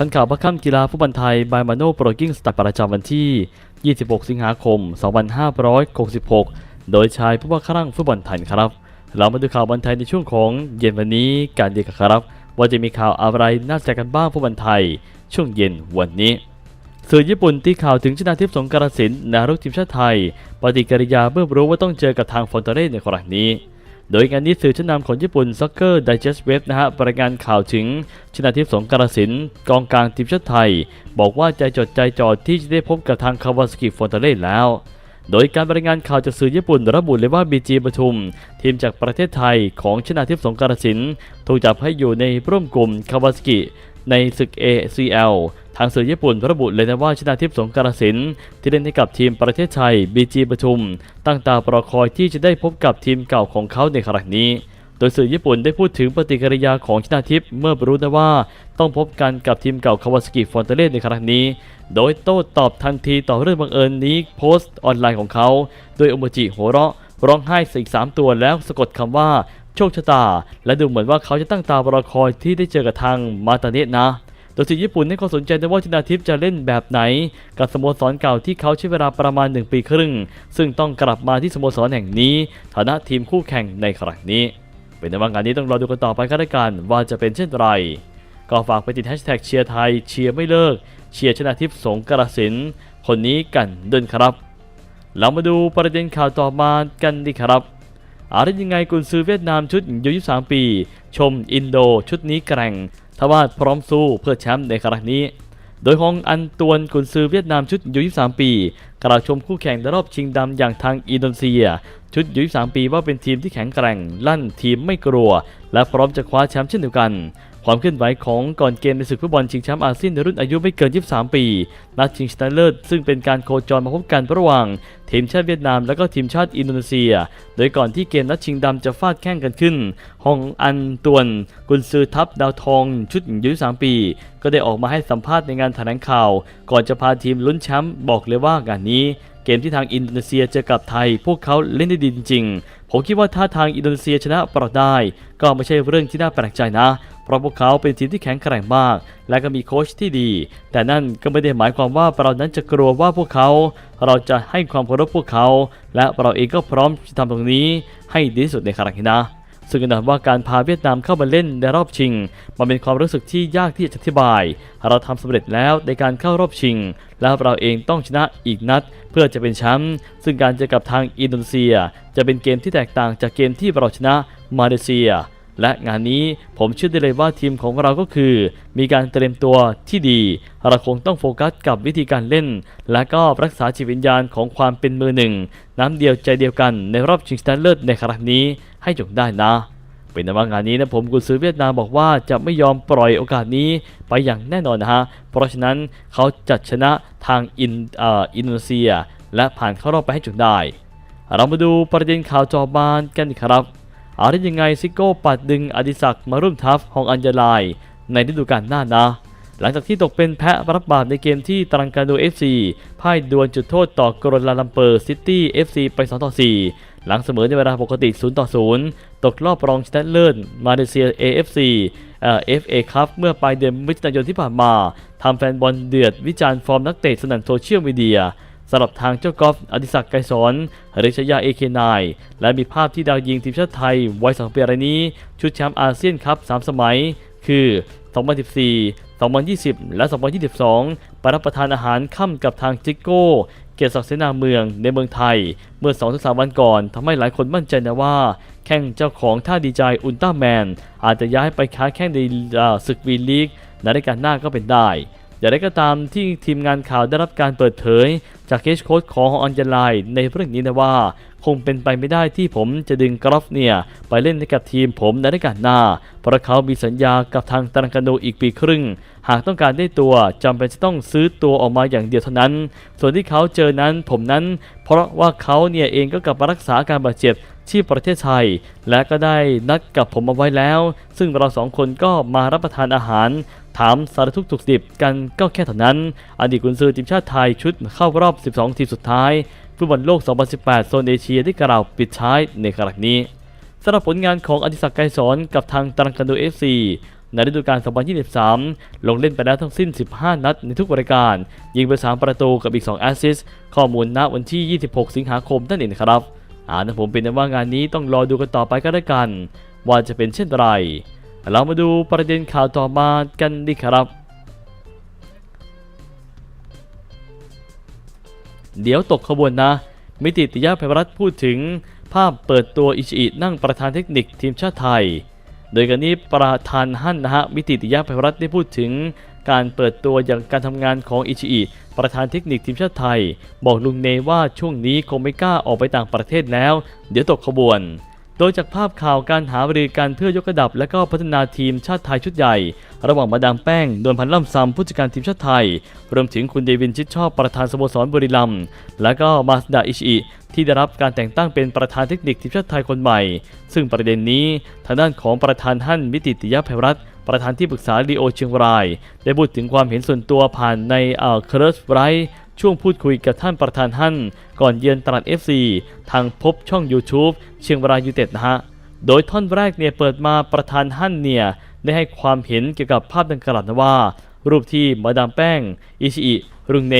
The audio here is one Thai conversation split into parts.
ทันข่าวพระค่ำกีฬาฟุตบอลไทยบายมาโนโปรกิ้งสตัดประจำวันที่ 26 สิงหาคม 2566 โดยชายผู้ว่าครั่งฟุตบอลไทยครับ เรามาดูข่าวบอลไทยในช่วงของเย็นวันนี้การดีกันครับ ว่าจะมีข่าวอะไรน่าสนใจกันบ้างฟุตบอลไทย ช่วงเย็นวันนี้สื่อญี่ปุ่นตีข่าวถึงชนาทิพย์สงกรสินนารุกทีมชาติไทย ปฏิกิริยาเมื่อรู้ว่าต้องเจอกับทางฟอนเตเร่ในครั้งนี้ โดยงานนี้สื่อชั้นนำของญี่ปุ่น Soccer Digest Web นะฮะรายงานข่าวถึงชนาทิพย์สงกรสินกองกลางทีมชาติไทย บอกว่าใจจดใจจ่อที่จะได้พบกับทางคาวาสกิฟอนเตเร่แล้ว โดยการรายงานข่าวจากสื่อญี่ปุ่นระบุเลยว่า BG ปทุม ทีมจากประเทศไทยของชนาทิพย์สงกรสินถูกจับให้อยู่ในร่วมกลุ่มคาวาสกิในศึก ACL ทางสื่อญี่ปุ่นระบุเลยนะว่าชนาทิพย์สงกรสินที่เล่นให้กับทีมประเทศไทย BG ปทุม ตั้งตารอคอยที่จะได้พบกับทีมเก่าของเขาในครั้งนี้ โดยสื่อญี่ปุ่นได้พูดถึงปฏิกิริยาของชนาทิพย์เมื่อรู้นะว่าต้องพบกันกับทีมเก่าคาวาสกิฟอนเตเล่ในครั้งนี้ โดยโต้ตอบทันทีต่อเรื่องบังเอิญนี้โพสต์ออนไลน์ของเขาโดยโอโมจิหัวเราะร้องไห้สิกสามตัวแล้วสะกดคำว่าโชคชะตา และดูเหมือนว่าเขาจะตั้งตารอคอยที่ได้เจอกับทางมาตาเนะนะ โดยสื่อญี่ปุ่นให้ความสนใจในว่าชนาทิพย์จะเล่นแบบไหน กับสโมสรเก่าที่เขาใช้เวลาประมาณ 1 ปีครึ่ง ซึ่งต้องกลับมาที่สโมสรแห่งนี้ ฐานะทีมคู่แข่งในครั้งนี้ เป็นในว่างานนี้ต้องรอดูกันต่อไปก็แล้วกันว่าจะเป็นเช่นไรก็ฝากไปติดแฮชแท็กเชียร์ไทยเชียร์ไม่เลิก เชียร์ชนะทิพย์สงกระสินคนนี้กันเดินครับเรามาดูประเด็นข่าวต่อมากันดีครับอะไรยังไงกุนซือเวียดนามชุดอายุ23 ปี ชมอินโดชุดนี้แกร่ง ทว่าพร้อมสู้เพื่อแชมป์ในครั้งนี้ โดยของอันตวนกุนซือเวียดนามชุดยุ23 ปี กล่าวชมคู่แข่งในรอบชิงดำอย่างทางอินโดนีเซีย ชุดยุ23 ปีว่าเป็นทีมที่แข็งแกร่ง ลั่นทีมไม่กลัว และพร้อมจะคว้าแชมป์เช่นเดียวกัน ความเคลื่อนไหวของก่อนเกมในศึกฟุตบอลชิงแชมป์อาเซียนในรุ่นอายุไม่เกิน 23 ปี นัดชิงชนะเลิศซึ่งเป็นการโคจรมาพบกันระหว่าง ทีมชาติเวียดนามและก็ทีมชาติอินโดนีเซีย โดยก่อนที่เกมนัดชิงดำจะฟาดแข่งกันขึ้น ฮองอันตวน กุนซือทัพดาวทองชุดอายุ3ปี ก็ได้ออกมาให้สัมภาษณ์ในงานแถลงข่าว ก่อนจะพาทีมลุ้นแชมป์บอกเลยว่างานนี้เกมที่ทางอินโดนีเซียเจอกับไทย พวกเขาเล่นได้ดีจริง ผมคิดว่าถ้าทางอินโดนีเซียชนะเราได้ ก็ไม่ใช่เรื่องที่น่าแปลกใจนะ เพราะพวกเขาเป็นทีมที่แข็งแกร่งมาก และก็มีโค้ชที่ดี แต่นั่นก็ไม่ได้หมายความว่าเรานั้นจะกลัวว่าพวกเขา เราจะให้ความเคารพพวกเขา และเราเองก็พร้อมจะทำตรงนี้ ให้ดีที่สุดในครั้งนี้นะซึ่งแน่นว่าการพาเวียดนามเข้ามาเล่นในรอบชิง มันเป็นความรู้สึกที่ยากที่จะอธิบาย เราทำสำเร็จแล้วในการเข้ารอบชิง และเราเองต้องชนะอีกนัด เพื่อจะเป็นแชมป์ซึ่งการเจอกับทางอินโดนีเซีย จะเป็นเกมที่แตกต่างจากเกมที่เราชนะมาเลเซีย และงานนี้ผมเชื่อได้เลยว่าทีมของเราก็คือ มีการเตรียมตัวที่ดี เราคงต้องโฟกัสกับวิธีการเล่น และก็รักษาจิตวิญญาณของความเป็นมือหนึ่ง น้ำเดียวใจเดียวกันในรอบชิงชนะเลิศในครั้งนี้ให้จงได้นะ เป็นในว่างานนี้นะผมกุนซือเวียดนามบอกว่าจะไม่ยอมปล่อยโอกาสนี้ไปอย่างแน่นอนนะฮะ เพราะฉะนั้นเขาจัดชนะทางอินอินโดนีเซีย และผ่านเข้ารอบไปให้จงได้ เรามาดูประเด็นข่าวจอบานกันครับเอาได้ยังไงซิโก้ปัดดึงอดิศักดิ์มาร่วมทัพของอัญญาลายในฤดูกาลหน้านะหลังจากที่ตกเป็นแพะรับบาปในเกมที่ตรังกาโด FC พ่ายดวลจุดโทษต่อกรลาลัมเปอร์ซิตี้ FC ไป 2 ต่อ 4 หลังเสมอในเวลาปกติ 0 ต่อ 0 ตกรอบรองชนะเลิศมาเลเซีย AFC เอ่อ FA ครับเมื่อปลายเดือนมิถุนายนที่ผ่านมาทำแฟนบอลเดือดวิจารณ์ฟอร์มนักเตะสนั่นโซเชียลมีเดียสำหรับทางเจ้ากอล์ฟอดิศักดิ์ไกรสอนหรือชยา AK9 และมีภาพที่ดาวยิงทีมชาติไทยวัย2ปีรายนี้ ชุดแชมป์อาเซียนคัพ3สมัย คือ 2014 2020 และ 2022 ไปรับประทานอาหารค่ำกับทางจิโก้ เกียรติศักดิ์เสนาเมืองในเมืองไทย เมื่อ2-3วันก่อนทำให้หลายคนมั่นใจนะว่า แข่งเจ้าของท่าดีใจอุลตร้าแมน อาจจะย้ายไปค้าแข่งในศึกวีลีกในรายการหน้าก็เป็นได้ อย่างไรก็ตามที่ทีมงานข่าวได้รับการเปิดเผยจากเคสโค้ดของอัญญาลายในเรื่องนี้นะว่า คงเป็นไปไม่ได้ที่ผมจะดึงกรอฟเนี่ย ไปเล่นให้กับทีมผมในรายการหน้า เพราะเขามีสัญญากับทางตารังกาโนอีกปีครึ่ง หากต้องการได้ตัวจำเป็นจะต้องซื้อตัวออกมาอย่างเดียวเท่านั้น ส่วนที่เขาเจอนั้นผมนั้น เพราะว่าเขาเนี่ยเองก็กลับมารักษาการบาดเจ็บ ที่ประเทศไทย และก็ได้นัดกับผมเอาไว้แล้ว ซึ่งเราสองคนก็มารับประทานอาหาร ถามสารทุกข์สุขดิบกันก็แค่เท่านั้น อดีตกุนซือทีมชาติไทยชุดเข้ารอบ 12 ทีมสุดท้ายฟุตบอลโลก 2018 โซนเอเชียได้กล่าวปิดท้ายในครั้งนี้สำหรับผลงานของอดิศักดิ์ไกรสอนกับทางตรังกันโดเอฟซีในฤดูกาล 2023 ลงเล่นไปแล้วทั้งสิ้น 15 นัดในทุกรายการ ยิงไป 3 ประตูกับอีก 2 แอสซิสต์ ข้อมูลณวันที่ 26 สิงหาคมนั่นเองครับ อ่านะผมเป็นว่างานนี้ต้องรอดูกันต่อไปก็แล้วกัน ว่าจะเป็นเช่นไร เรามาดูประเด็นข่าวต่อมากันดีครับ เดี๋ยวตกขบวนนะ มิติติยาภัยรัฐพูดถึง ภาพเปิดตัวอิชิอินั่งประธานเทคนิคทีมชาติไทย โดยกันนี้ประธานฮั่นนะฮะมิติติยาภัยรัฐได้พูดถึง การเปิดตัวอย่างการทำงานของอิชิอิประธานเทคนิคทีมชาติไทย บอกลุงเนว่าช่วงนี้คงไม่กล้าออกไปต่างประเทศแล้ว เดี๋ยวตกขบวน โดยจากภาพข่าวการหาบริการเพื่อยกระดับ และก็พัฒนาทีมชาติไทยชุดใหญ่ ระหว่างมาดามแป้งดวลพันล่ำซำผู้จัดการทีมชาติไทย รวมถึงคุณเดวินชิดชอบประธานสโมสรบุรีรัมย์และก็มาสดาอิชิอิที่ได้รับการแต่งตั้งเป็นประธานเทคนิคทีมชาติไทยคนใหม่ ซึ่งประเด็นนี้ทางด้านของประธานท่านมิติติยภัยรัตน์ ประธานที่ปรึกษาลีโอเชียงราย ได้พูดถึงความเห็นส่วนตัวผ่านในเอ่อเคอร์สไรช่วงพูดคุยกับท่านประธานท่าน ก่อนเยือนตลาด FC ทางพบช่อง YouTube เชียงรายยูเต็ดนะฮะ โดยท่อนแรกเนี่ยเปิดมาประธานฮั่นเนี่ยได้ให้ความเห็นเกี่ยวกับภาพดังกล่าวนะว่า รูปที่มาดามแป้ง อิชิอิรุงเน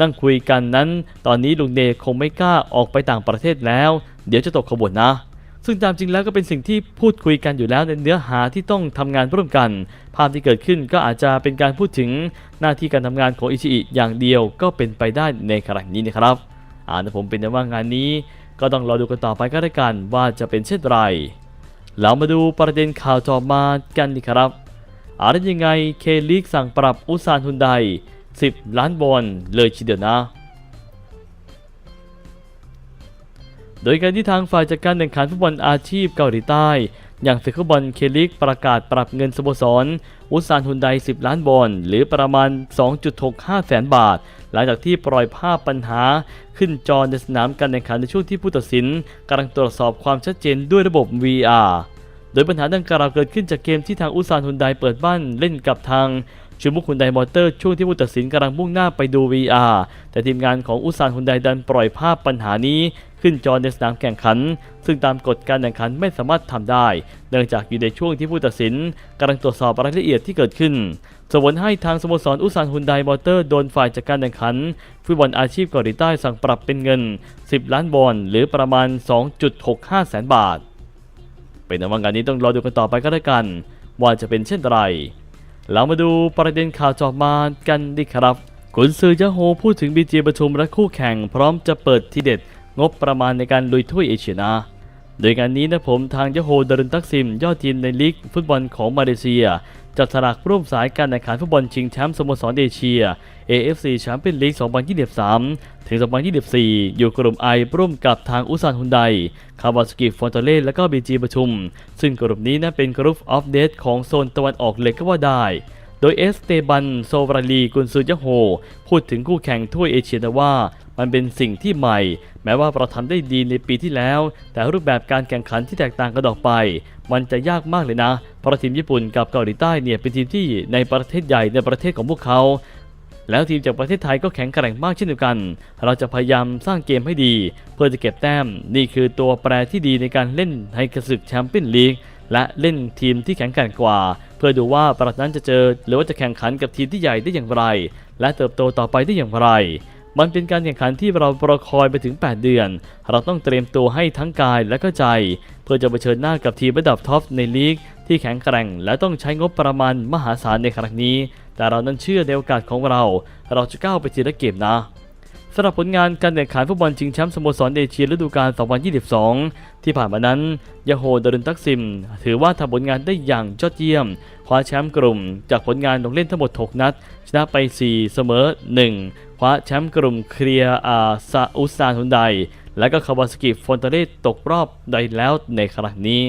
นั่งคุยกันนั้น ตอนนี้ลุงเนคงไม่กล้าออกไปต่างประเทศแล้ว เดี๋ยวจะตกขบวนนะ ซึ่งตามจริงแล้วก็เป็นสิ่งที่พูดคุยกันอยู่แล้วในเนื้อหาที่ต้องทำงานร่วมกัน ภาพที่เกิดขึ้นก็อาจจะเป็นการพูดถึงหน้าที่การทำงานของอิชิอิอย่างเดียวก็เป็นไปได้ในขณะนี้นะครับอ่าแต่ผมเป็นแต่ว่างานนี้ ก็ต้องรอดูกันต่อไปก็แล้วกันว่าจะเป็นเช่นไรเรามาดูประเด็นข่าวต่อมากันดีครับอะไรยังไงเคลิกสั่งปรับอุตสานฮุนได10 ล้านบอลเลยทีเดียวนะ โดยการที่ทางฝ่ายจัดการแข่งขันฟุตบอลอาชีพเกาหลีใต้ อย่างเซคบอลเคลิกประกาศปรับเงินสโมสร อุตสานฮุนได 10 ล้านบอลหรือประมาณ 2.65 แสนบาท หลังจากที่ปล่อยภาพปัญหา ขึ้นจอในสนามการแข่งขันในช่วงที่ผู้ตัดสินกำลังตรวจสอบความชัดเจนด้วยระบบ VR โดยปัญหาดังกล่าวเกิดขึ้นจากเกมที่ทางอุตสานฮุนไดเปิดบ้านเล่นกับทางชูมุกฮุนไดมอเตอร์ช่วงที่ผู้ตัดสินกำลังมุ่งหน้าไปดู VR แต่ทีมงานของอุตสานฮุนไดดันปล่อยภาพปัญหานี้ขึ้นจอในสนามแข่งขัน ซึ่งตามกฎการแข่งขันไม่สามารถทำได้ เนื่องจากอยู่ในช่วงที่ผู้ตัดสินกำลังตรวจสอบรายละเอียดที่เกิดขึ้นส่งผลให้ทางสโมสรอุตสานฮุนไดมอเตอร์โดนฝ่ายจัดการแข่งขันฟุตบอลอาชีพเกาหลีใต้สั่งปรับเป็นเงิน 10 ล้านบอลหรือประมาณ 2.65 แสนบาท เป็นว่างานนี้ต้องรอดูกันต่อไปก็แล้วกัน ว่าจะเป็นเช่นไรเรามาดูประเด็นข่าวจอมากันดีครับขุนซือยะโฮพูดถึงบีจีประชุมและคู่แข่ง พร้อมจะเปิดทีเด็ดงบประมาณในการลุยถ้วยเอเชียนา โดยงานนี้นะผมทางยะโฮดารุนตักซิม ยอดทีมในลีกฟุตบอลของมาเลเซีย จับสลากร่วมสายการแข่งขันฟุตบอลชิงแชมป์สโมสรเอเชีย AFC แชมเปี้ยนลีก 2023 ถึง 2024 อยู่กลุ่มไอร่วมกับทางอุซานฮุนได คาวาสกิฟอนเตเล่ และก็บีจีประชุม ซึ่งกลุ่มนี้นะเป็นกรุ๊ปออฟเดตของโซนตะวันออกเลยก็ว่าได้ โดยเอสเตบันโซวาลีกุนซือยะโฮ พูดถึงคู่แข่งถ้วยเอเชียนะว่า มันเป็นสิ่งที่ใหม่ แม้ว่าเราทำได้ดีในปีที่แล้ว แต่รูปแบบการแข่งขันที่แตกต่างกันออกไป มันจะยากมากเลยนะ เพราะทีมญี่ปุ่นกับเกาหลีใต้เนี่ยเป็นทีมที่ในประเทศใหญ่ในประเทศของพวกเขาแล้วทีมจากประเทศไทยก็แข็งแกร่งมากเช่นเดียวกัน เราจะพยายามสร้างเกมให้ดี เพื่อจะเก็บแต้ม นี่คือตัวแปรที่ดีในการเล่นในกระสึกแชมเปี้ยนลีกและเล่นทีมที่แข็งแกร่งกว่า พื่อดูว่าประนั้นจะเจอ หรือว่าจะแข่งขันกับทีมที่ใหญ่ได้อย่างไร และเติบโตต่อไปได้อย่างไร มันเป็นการแข่งขันที่เราปรอคอยไปถึง 8 เดือน เราต้องเตรียมตัวให้ทั้งกายและก็ใจ เพื่อจะเผชิญหน้ากับทีมระดับท็อปในลีกที่แข็งแกร่ง และต้องใช้งบประมาณมหาศาลในครั้งนี้ แต่เรานั้นเชื่อในโอกาสของเรา เราจะก้าวไปทีละเกมนะ สำหรับผลงานการแข่งขันฟุตบอลชิงแชมป์สโมสรเอเชียฤดูกาล 2022 ที่ผ่านมานั้นยาโฮดารุนตักซิม ถือว่าทำผลงานได้อย่างยอดเยี่ยม คว้าแชมป์กลุ่ม จากผลงานลงเล่นทั้งหมด 6 นัด ชนะไป 4 เสมอ 1 คว้าแชมป์กลุ่มเคลียร์อาซาอุสซานฮุนได และก็คาวาสกิฟอนเตเรตกรอบได้แล้วในครั้งนี้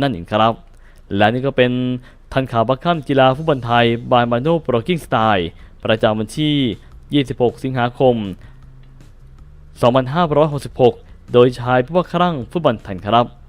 นั่นเองครับ และนี่ก็เป็นทันข่าวบัคคัมกีฬาฟุตบอลไทยบายมาโนโปรกิ้งสไตล์ประจำวันที่ 26 สิงหาคม 2566 โดยชายผู้ว่าครั่งฟุตบอลไทยครับ